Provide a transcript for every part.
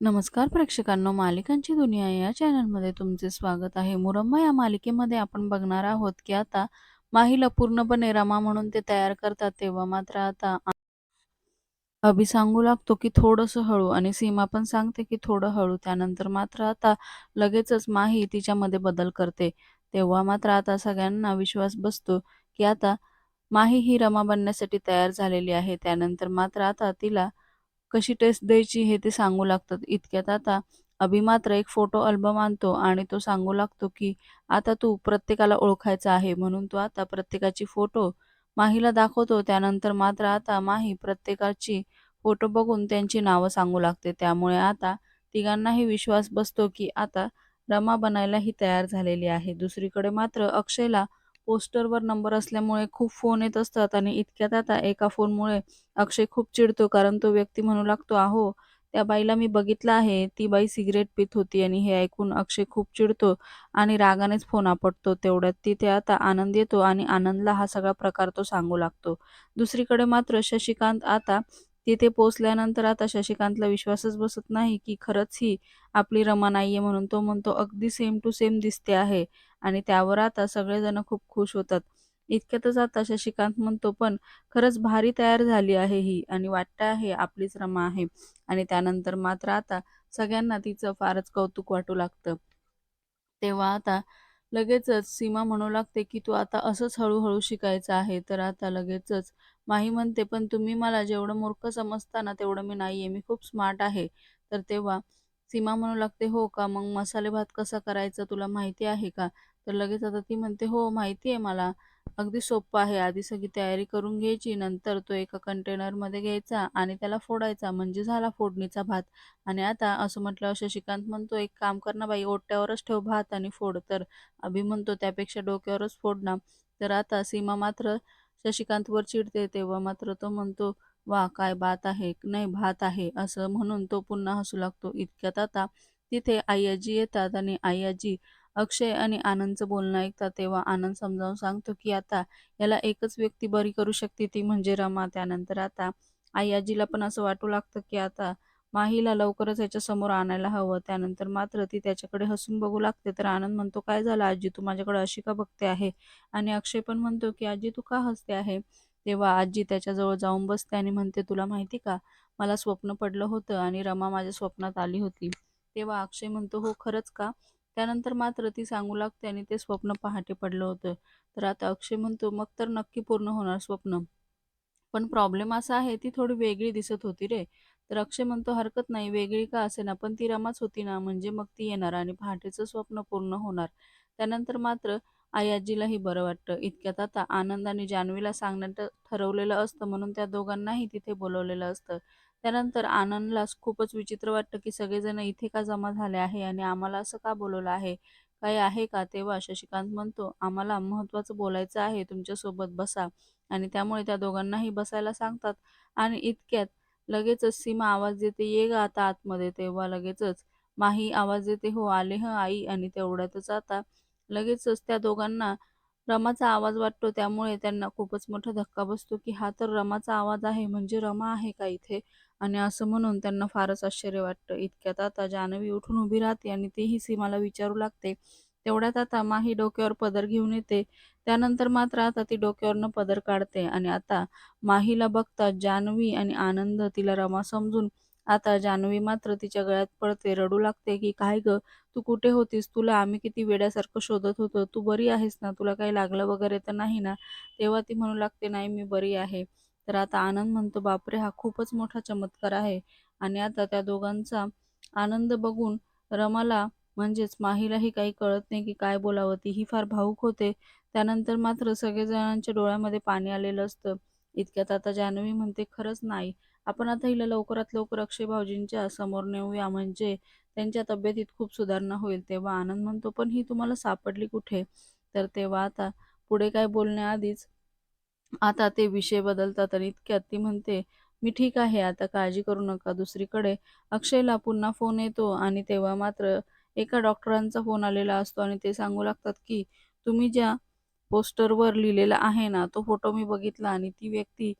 नमस्कार प्रेक्षकांनो, मालिकांची दुनिया या चॅनलमध्ये तुमचे स्वागत आहे. मुरम्मा या मालिकेमध्ये आपण बघणार आहोत, की आता माहीला पूर्णपणे रमा म्हणून ते तयार करतात, तेव्हा मात्र आता अभि सांगू लागतो, की थोडंसं हळू आणि सीमा पण सांगते, की थोडं हळू. त्यानंतर मात्र आता लगेचच माही तिच्यामध्ये बदल करते. तेव्हा मात्र आता सगळ्यांना विश्वास बसतो, की आता माही ही रमा बनण्यासाठी तयार झालेली आहे. त्यानंतर मात्र आता तिला कशी टेस्ट द्यायची हे ते सांगू लागतात. इतक्यात आता अभि मात्र एक फोटो अल्बम आणतो आणि तो सांगू लागतो, की आता तू प्रत्येकाला ओळखायचा आहे. म्हणून तो आता प्रत्येकाची फोटो माहीला दाखवतो. त्यानंतर मात्र आता माही प्रत्येकाची फोटो बघून त्यांची नावं सांगू लागते. त्यामुळे आता तिघांनाही विश्वास बसतो, की आता रमा बनायलाही तयार झालेली आहे. दुसरीकडे मात्र अक्षयला पोस्टरवर नंबर असल्यामुळे खूप फोन येत असतात आणि इतक्यात आता एका फोनमुळे अक्षय खूप चिडतो. कारण तो व्यक्ती म्हणू लागतो, "अहो, त्या बाईला मी बघितलं आहे. ती बाई सिगरेट पीत होती." आणि हे ऐकून अक्षय खूप चिडतो आणि रागानेच फोन आपटतो. तेवढ्यात तिथे आता आनंद येतो आणि आनंदला हा सगळा प्रकार तो सांगू लागतो. दुसरीकडे मात्र शशिकांत आता तिथे पोहोचल्यानंतर आता शशिकांतला विश्वासच बसत नाही, की खरंच ही आपली रमा नाहीये म्हणून. तो म्हणतो, "अगदी सेम टू सेम दिसते आहे." आणि त्यावर आता सगळेजण खूप खुश होतात. इतक्यातच आता शशिकांत म्हणतो, "पण खरंच भारी तयार झाली आहे ही आणि वाटतं आहे आपलीच रमा आहे." आणि त्यानंतर मात्र आता सगळ्यांना तिचं फारच कौतुक वाटू लागतं. तेव्हा आता लगेचच सीमा म्हणू लागते, की "तू आता असंच हळूहळू शिकायचं आहे." तर आता लगेचच माही म्हणते, "पण तुम्ही मला जेवढं मूर्ख समजता ना, तेवढं मी नाहीये. मी खूप स्मार्ट आहे." तर तेव्हा सीमा म्हणू लागते, "हो का? मग मसाले भात कसा करायचा तुला माहिती आहे का?" तर लगेच आता ती म्हणते, "हो, माहिती आहे मला. अगदी सोपं आहे. आधी सगळी तयारी करून घ्यायची. नंतर तो एका कंटेनरमध्ये घ्यायचा आणि त्याला फोडायचा म्हणजे झाला फोडणीचा भात." आणि आता असं म्हटल्यावर शशिकांत म्हणतो, "एक काम कर ना बाई, ओट्यावरच ठेव भात आणि फोड." तर अभि म्हणतो, "त्यापेक्षा डोक्यावरच फोड ना." तर आता सीमा मात्र शशिकांतवर चिडते. तेव्हा मात्र तो म्हणतो, वा काय बात आहे. नाही भात आहे." असं म्हणून तो पुन्हा हसू लागतो. इतक्यात आता तिथे आई-आजी येतात आणि आई-आजी अक्षय आणि आनंदचं बोलणं ऐकतात. तेव्हा आनंद समजावून सांगतो, की आता याला एकच व्यक्ती बरी करू शकते, ती म्हणजे रमा. त्यानंतर आता आई-आजीला पण असं वाटू लागतं, की आता माहीला लवकरच याच्यासमोर आणायला हवं. त्यानंतर मात्र ती त्याच्याकडे हसून बघू लागते. तर आनंद म्हणतो, "काय झालं आजी? तू माझ्याकडे अशी का बघते आहे?" आणि अक्षय पण म्हणतो, की "आजी तू का हसते आहे?" तेव्हा आजी त्याच्याजवळ जाऊन बसते आणि म्हणते, "तुला माहिती का? मला स्वप्न पडलं होतं आणि रमा माझ्या स्वप्नात आली होती." तेव्हा अक्षय म्हणतो, "हो, खरंच का?" त्यानंतर मात्र ती सांगू लागते आणि ते स्वप्न पहाटे पडलं होतं. तर आता अक्षय म्हणतो, "मग तर नक्की पूर्ण होणार स्वप्न." पण प्रॉब्लेम असा आहे, ती थोडी वेगळी दिसत होती रे. तर अक्षय म्हणतो, "हरकत नाही, वेगळी का असे ना पण ती रमाच होती ना, म्हणजे मग ती येणार आणि पहाटेचं स्वप्न पूर्ण होणार." त्यानंतर मात्र आई-आजीलाही बरं वाटतं. इतक्यात आता आनंद आणि जान्हवीला सांगण्यात ठरवलेलं असतं, म्हणून त्या दोघांनाही तिथे बोलवलेलं असतं. त्यानंतर आनंदला खूपच विचित्र वाटतं, की सगळेजण इथे का जमा झाले आहे आणि आम्हाला असं का बोलवलं आहे? काही आहे का? तेव्हा शशिकांत म्हणतो, "आम्हाला महत्त्वाचं बोलायचं आहे, तुमच्यासोबत बसा." आणि त्यामुळे त्या दोघांनाही बसायला सांगतात आणि इतक्यात लगेचच सीमा आवाज देते, "ये गं आता आतमध्ये." तेव्हा लगेचच माही आवाज देते, "हो आले ह आई." आणि तेवढ्यातच आता लगेचच त्या दोघांना रमाचा आवाज वाटतो. त्यामुळे त्यांना खूपच मोठा धक्का बसतो, की हा तर रमाचा आवाज आहे, म्हणजे रमा आहे का इथे? आणि असं म्हणून त्यांना फारच आश्चर्य वाटतं. इतक्यात आता जानवी उठून उभी राहते आणि तीही सीमाला विचारू लागते. तेवढ्यात आता माही डोक्यावर पदर घेऊन येते. त्यानंतर मात्र आता ती डोक्यावरनं पदर काढते आणि आता माहीला बघतात जान्हवी आणि आनंद तिला रमा समजून आता जान्हवी मात्र तिच्या गळ्यात पडते, रडू लागते, की "काय गं, तू कुठे होतीस? तुला आम्ही किती वेड्यासारखं शोधत होतो. तू बरी आहेस ना? तुला काही लागलं वगैरे तर नाही ना?" तेव्हा ती म्हणू लागते, "नाही, मी बरी आहे." तर आता आनंद म्हणतो, "बापरे! हा खूपच मोठा चमत्कार आहे." आणि आता त्या दोघांचा आनंद बघून रमाला म्हणजेच माहीलाही काही कळत नाही, की काय बोलावं. ती ही फार भावूक होते. त्यानंतर मात्र सगळेजणांच्या डोळ्यामध्ये पाणी आलेलं असतं. इतक्यात आता जान्हवी म्हणते, "खरंच नाही. आपण आता हिला लवकरात लवकर अक्षय भाऊजींच्या समोर नेऊया, म्हणजे त्यांच्या तब्येतीत खूप सुधारणा होईल." तेव्हा आनंद म्हणतो, "पण ही तुम्हाला सापडली कुठे?" तर तेव्हा आता पुढे काय बोलण्याआधीच आता ते विषय बदलतात आणि इतक्यात ती म्हणते, "मी ठीक आहे, आता काळजी करू नका." दुसरीकडे अक्षयला पुन्हा फोन येतो आणि तेव्हा मात्र एका डॉक्टरांचा फोन आलेला असतो आणि ते सांगू लागतात, की "तुम्ही ज्या पोस्टरवर लिहिलेला आहे ना, तो फोटो मी बघितला आणि ती व्यक्ती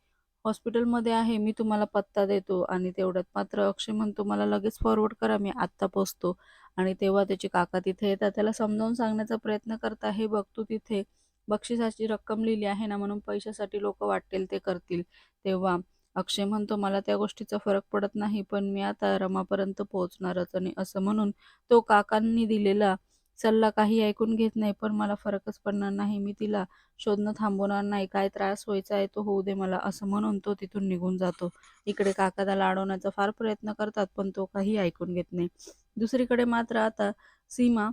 हॉस्पिटलमध्ये आहे मी तुम्हाला पत्ता देतो आणि तेवढ्यात मात्र अक्षय म्हणतो मला लगेच फॉरवर्ड करा मी आत्ता पोचतो. आणि तेव्हा त्याचे काका तिथे येतात. त्याला समजावून सांगण्याचा प्रयत्न करता हे बघ तू तिथे बक्षिसाची रक्कम लिहिली आहे ना म्हणून पैशासाठी लोक वाटेल ते करतील. तेव्हा अक्षय म्हणतो मला त्या गोष्टीचा फरक पडत नाही पण मी आता रमापर्यंत पोहोचणारच. आणि असं म्हणून तो काकांनी दिलेला सल्ला काही ऐकून घेत नाही पण मला फरकच पडणार नाही. मी तिला शोधणं थांबवणार नाही. काय त्रास व्हायचा आहे तो होऊ दे मला असं म्हणून तो तिथून निघून जातो. इकडे काकादाला अडवण्याचा फार प्रयत्न करतात पण तो काही ऐकून घेत नाही. दुसरीकडे मात्र आता सीमा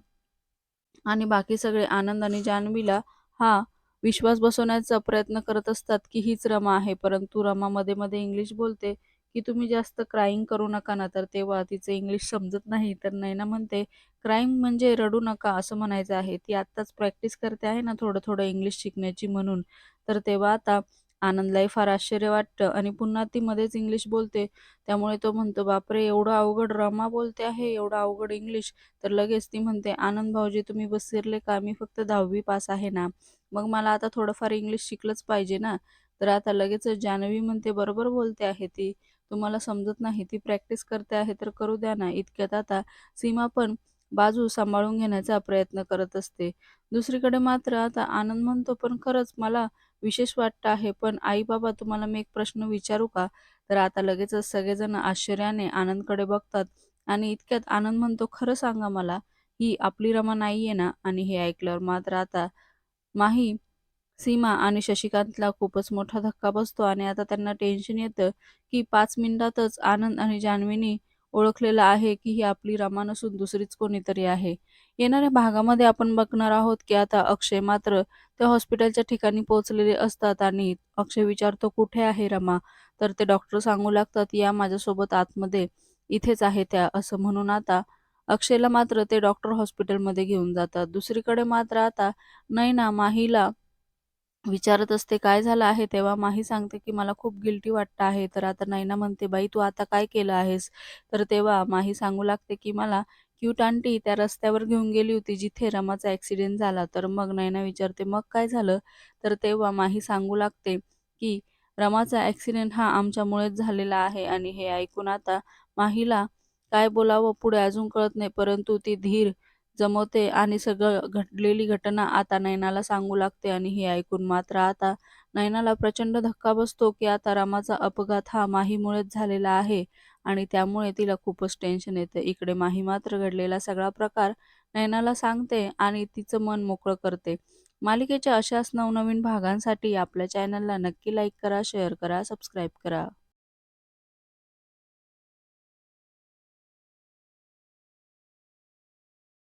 आणि बाकी सगळे आनंद आणि जान्हवीला हा विश्वास बसवण्याचा प्रयत्न करत असतात की हीच रमा आहे. परंतु रमा मध्ये मध्ये इंग्लिश बोलते. की तुम्ही जास्त क्राईंग करू नका ना तर तेव्हा तिचं इंग्लिश समजत नाही तर नैना म्हणते क्राईम म्हणजे रडू नका असं म्हणायचं आहे. ती आत्ताच प्रॅक्टिस करते आहे ना थोडं थोडं इंग्लिश शिकण्याची म्हणून. तर तेव्हा आता आनंदलाही फार आश्चर्य वाटतं आणि पुन्हा ती मध्येच इंग्लिश बोलते. त्यामुळे तो म्हणतो बापरे एवढं अवघड रमा बोलते आहे एवढं अवघड इंग्लिश तर लगेच ती म्हणते आनंद भाऊजी तुम्ही बसिरले का? मी फक्त दहावी पास आहे ना. मग मला आता थोडंफार इंग्लिश शिकलंच पाहिजे ना. तर आता लगेच जान्हवी म्हणते बरोबर बोलते आहे ती. तुम्हाला समजत नाही ती प्रॅक्टिस करते आहे तर करू द्या ना. इतक्यात आता सीमा पण बाजू सांभाळून घेण्याचा प्रयत्न करत असते. दुसरीकडे मात्र आता आनंद म्हणतो पण खरंच मला विशेष वाटतं आहे. पण आई बाबा तुम्हाला मी एक प्रश्न विचारू का? तर आता लगेचच सगळेजण आश्चर्याने आनंदकडे बघतात आणि इतक्यात आनंद म्हणतो खरं सांगा मला ही आपली रमा नाहीये ना? आणि हे ऐकल्यावर मात्र आता माही सीमा आणि शशिकांतला खूपच मोठा धक्का बसतो आणि आता त्यांना टेन्शन येतं की पाच मिनिटातच आनंद आणि जान्हवीनी ओळखलेलं आहे की ही आपली रमा नसून दुसरीच कोणीतरी आहे. येणाऱ्या भागामध्ये आपण बघणार आहोत की आता अक्षय मात्र त्या हॉस्पिटलच्या ठिकाणी पोहोचलेले असतात आणि अक्षय विचारतो कुठे आहे रमा? तर ते डॉक्टर सांगू लागतात या माझ्यासोबत आतमध्ये इथेच आहे त्या असं म्हणून आता अक्षयला मात्र ते डॉक्टर हॉस्पिटलमध्ये घेऊन जातात. दुसरीकडे मात्र आता नैना माहीला विचारत असते काय झालं आहे? तेव्हा माही सांगते की मला खूप गिल्टी वाटतं आहे. तर आता नैना म्हणते बाई तू आता काय केलं आहेस? तर तेव्हा माही सांगू लागते की मला क्यूट आंटी त्या रस्त्यावर घेऊन गेली होती जिथे रमाचा ॲक्सिडेंट झाला. तर मग नैना विचारते मग काय झालं? तर तेव्हा माही सांगू लागते की रमाचा ॲक्सिडेंट हा आमच्यामुळेच झालेला आहे आणि हे ऐकून आता माहीला काय बोलावं पुढे अजून कळत नाही परंतु ती धीर जमवते आणि सगळं घडलेली घटना आता नयनाला सांगू लागते आणि हे ऐकून मात्र आता नयनाला प्रचंड धक्का बसतो की आता रामाचा अपघात हा माहीमुळेच झालेला आहे आणि त्यामुळे तिला खूपच टेन्शन येते. इकडे माही मात्र घडलेला सगळा प्रकार नयनाला सांगते आणि तिचं मन मोकळं करते. मालिकेच्या अशाच नवनवीन भागांसाठी आपल्या चॅनलला नक्की लाईक करा शेअर करा सबस्क्राईब करा.